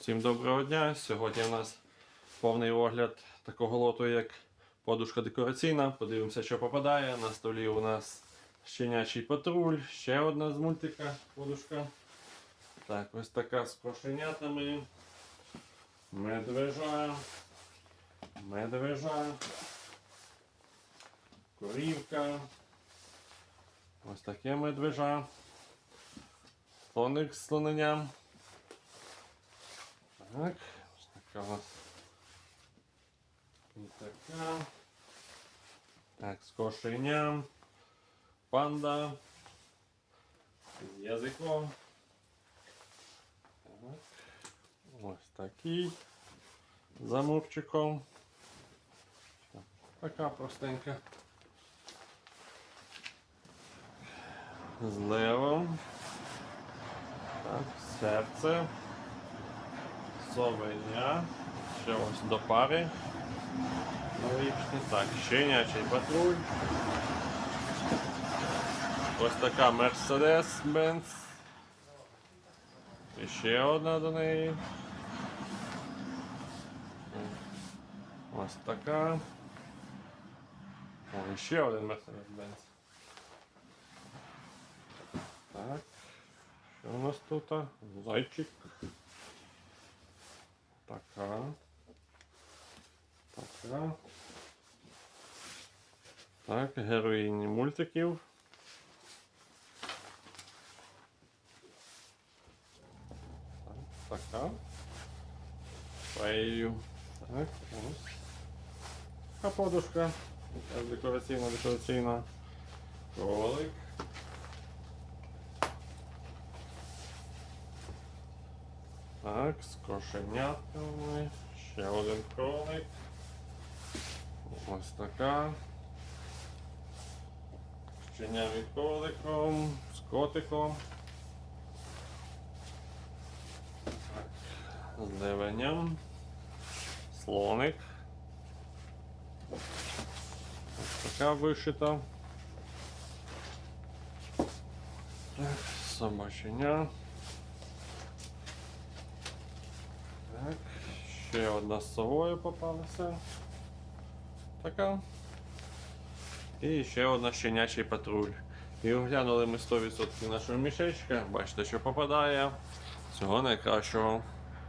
Усім доброго дня. Сьогодні у нас повний огляд такого лоту, як подушка декораційна. Подивимося, що попадає. На столі у нас щенячий патруль, ще одна з мультика подушка. Так, ось така з кошенятами. Медвежа. Медвежа. Корівка. Ось таке медвежа. Слоник з слоненням. Так, ось така у нас. І така. Так, з кошеням. Панда. З язиком. Так. Ось такий. з Замурчиком. Така простенька. З левом. Так, серце. Совеня. Ще ось до пари. Новорічний. Так, щенячий патруль. Ось така Mercedes-Benz. І ще одна до неї. Ось така. О, і ще один Mercedes-Benz. Так. Що у нас тут? Зайчик. Така. Така. Так, героїні мультиків. Так, така. Фею. Так, ось. А подушка. Така Декораційна, декораційна. Кролик. Так, з кошенятками. Ще один кролик. Ось така. З Щеням і кроликом, з котиком. Так, з левеням. Слоник. Ось така вишита. Так, собаченя. Так, ще одна з совою попалася. Така. І ще одна щенячий патруль. І оглянули ми 100% нашого мішечка. Бачите, що попадає. Всього найкращого.